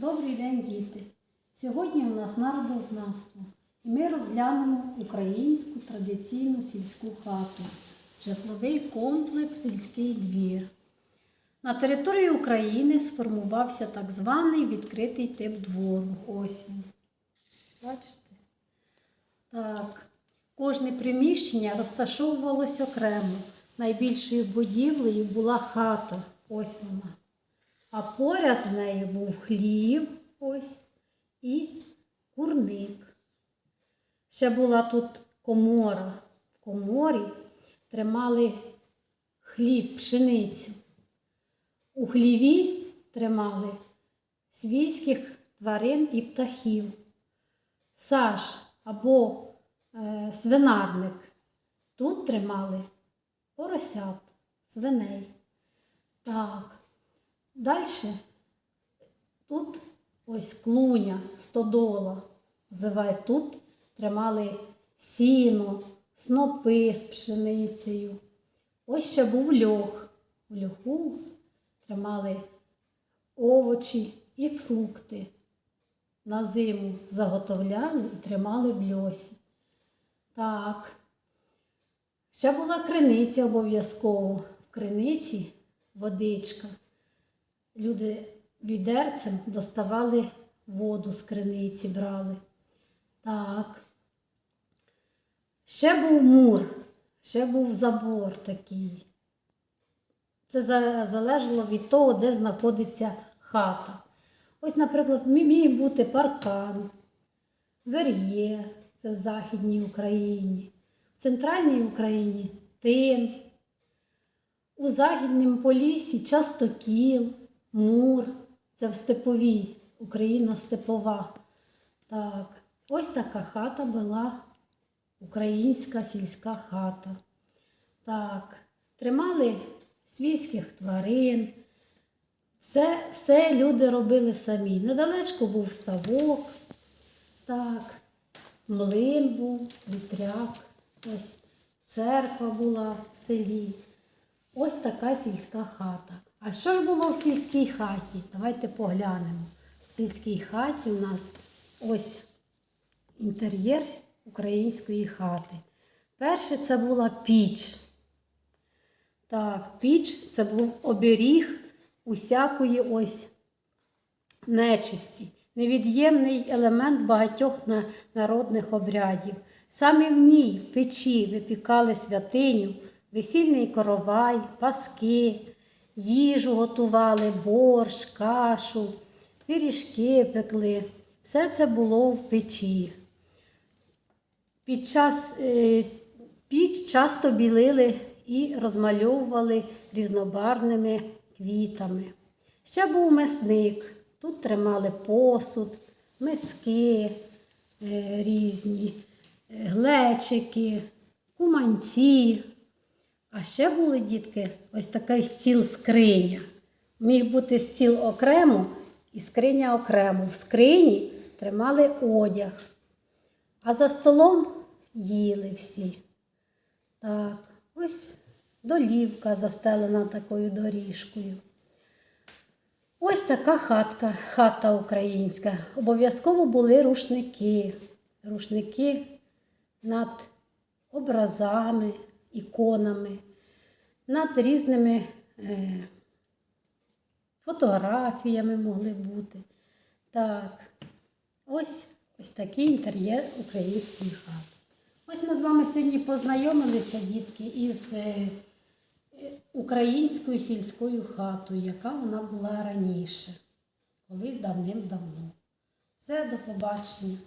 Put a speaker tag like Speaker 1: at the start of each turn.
Speaker 1: Добрий день, діти! Сьогодні у нас народознавство, і ми розглянемо українську традиційну сільську хату, житловий комплекс Сільський двір. На території України сформувався так званий відкритий тип двору. Ось. Бачите? Так. Кожне приміщення розташовувалось окремо. Найбільшою будівлею була хата. Ось вона. А поряд з нею був хлів ось і курник. Ще була тут комора. В коморі тримали хліб, пшеницю. У хліві тримали свійських тварин і птахів. Саш або е, свинарник. Тут тримали поросят, свиней. Так. Далі тут ось клуня, стодола. Називають тут тримали сіно, снопи з пшеницею. Ось ще був льох. У льоху тримали овочі і фрукти. На зиму заготовляли і тримали в льосі. Так. Ще була криниця обов'язково. В криниці водичка. Люди відерцем доставали воду з криниці, брали. Так. Ще був мур, ще був забор такий. Це залежало від того, де знаходиться хата. Ось, наприклад, мі- міг бути паркан, вер'є, це в Західній Україні, в центральній Україні тин, у Західному Поліссі частокіл, мур, це в степовій, Україна степова. Так, ось така хата була українська сільська хата. Так, тримали свійських тварин. Все, все люди робили самі. Недалечко був ставок, так, млин був, вітряк, ось церква була в селі. Ось така сільська хата. А що ж було в сільській хаті? Давайте поглянемо. В сільській хаті у нас ось інтер'єр української хати. Перше це була піч. Так, піч це був оберіг усякої ось нечисті, невід'ємний елемент багатьох народних обрядів. Саме в ній, в печі, випікали святиню, весільний коровай, паски, їжу готували, борщ, кашу, пиріжки пекли. Все це було в печі. Під час е, піч часто білили і розмальовували різнобарвними квітами. Ще був месник. Тут тримали посуд, миски е, різні, е, глечики, куманці. А ще були дітки, ось такий стіл скриня. Міг бути стіл окремо і скриня окремо. В скрині тримали одяг. А за столом їли всі. Так, ось долівка застелена такою доріжкою. Ось така хатка, хата українська. Обов'язково були рушники. Рушники над образами, іконами, над різними е, фотографіями могли бути. Так, ось ось такий інтер'єр української хати. Ось ми з вами сьогодні познайомилися, дітки, із е, українською сільською хатою, яка вона була раніше, колись давним-давно. Все, до побачення.